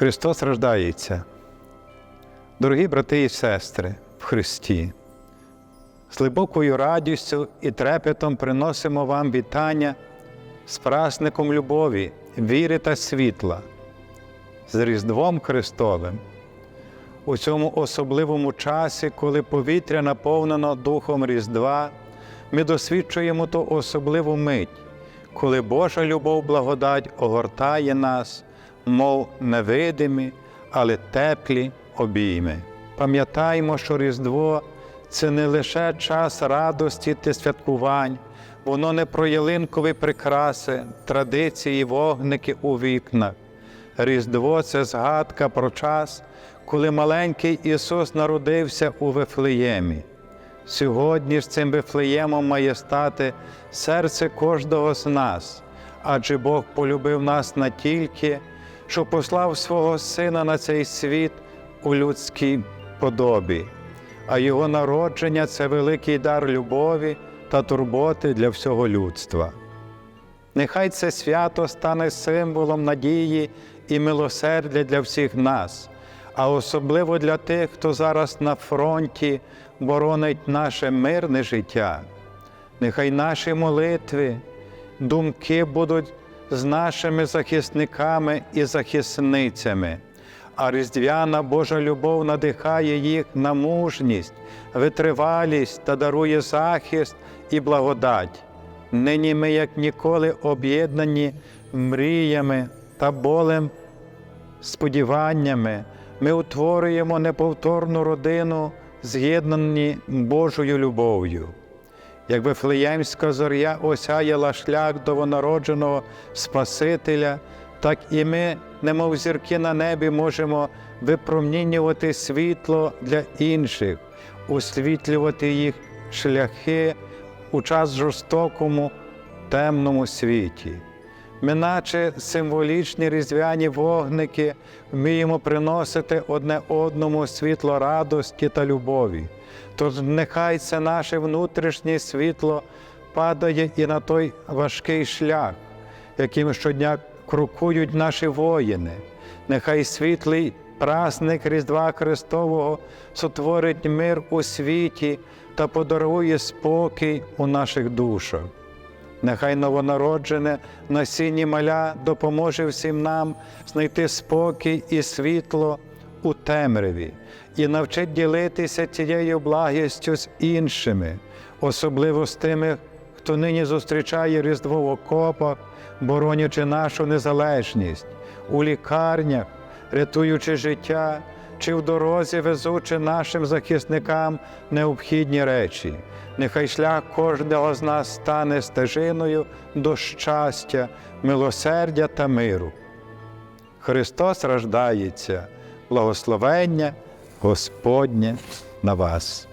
Христос рождається. Дорогі брати і сестри в Христі, з глибокою радістю і трепетом приносимо вам вітання з праздником любові, віри та світла, з Різдвом Христовим. У цьому особливому часі, коли повітря наповнено Духом Різдва, ми досвідчуємо ту особливу мить, коли Божа любов благодать огортає нас, мов невидимі, але теплі обійми. Пам'ятаємо, що Різдво це не лише час радості та святкувань, воно не про ялинкові прикраси, традиції, вогники у вікнах. Різдво це згадка про час, коли маленький Ісус народився у Вифлеємі. Сьогодні ж цим Вифлеємом має стати серце кожного з нас, адже Бог полюбив нас натільки, що послав свого Сина на цей світ у людській подобі, а Його народження це великий дар любові та турботи для всього людства. Нехай це свято стане символом надії і милосердя для всіх нас, а особливо для тих, хто зараз на фронті боронить наше мирне життя. Нехай наші молитви, думки будуть з нашими захисниками і захисницями, а різдвяна Божа любов надихає їх на мужність, витривалість та дарує захист і благодать. Нині ми, як ніколи, об'єднані мріями та болем, сподіваннями, ми утворюємо неповторну родину, з'єднані Божою любов'ю. Як Вифлеємська зоря осяяла шлях новонародженого Спасителя, так і ми, немов зірки на небі, можемо випромінювати світло для інших, освітлювати їх шляхи у час жорстокому, темному світі. Ми, наче символічні різдвяні вогники, вміємо приносити одне одному світло радості та любові. Тож нехай це наше внутрішнє світло падає і на той важкий шлях, яким щодня крокують наші воїни. Нехай світлий праздник Різдва Христового сотворить мир у світі та подарує спокій у наших душах. Нехай новонароджене насіння маля допоможе всім нам знайти спокій і світло у темряві і навчить ділитися цією благістю з іншими, особливо з тими, хто нині зустрічає Різдво в окопах, боронячи нашу незалежність, у лікарнях, рятуючи життя чи в дорозі везучи нашим захисникам необхідні речі. Нехай шлях кожного з нас стане стежиною до щастя, милосердя та миру. Христос рождається, благословення Господнє на вас.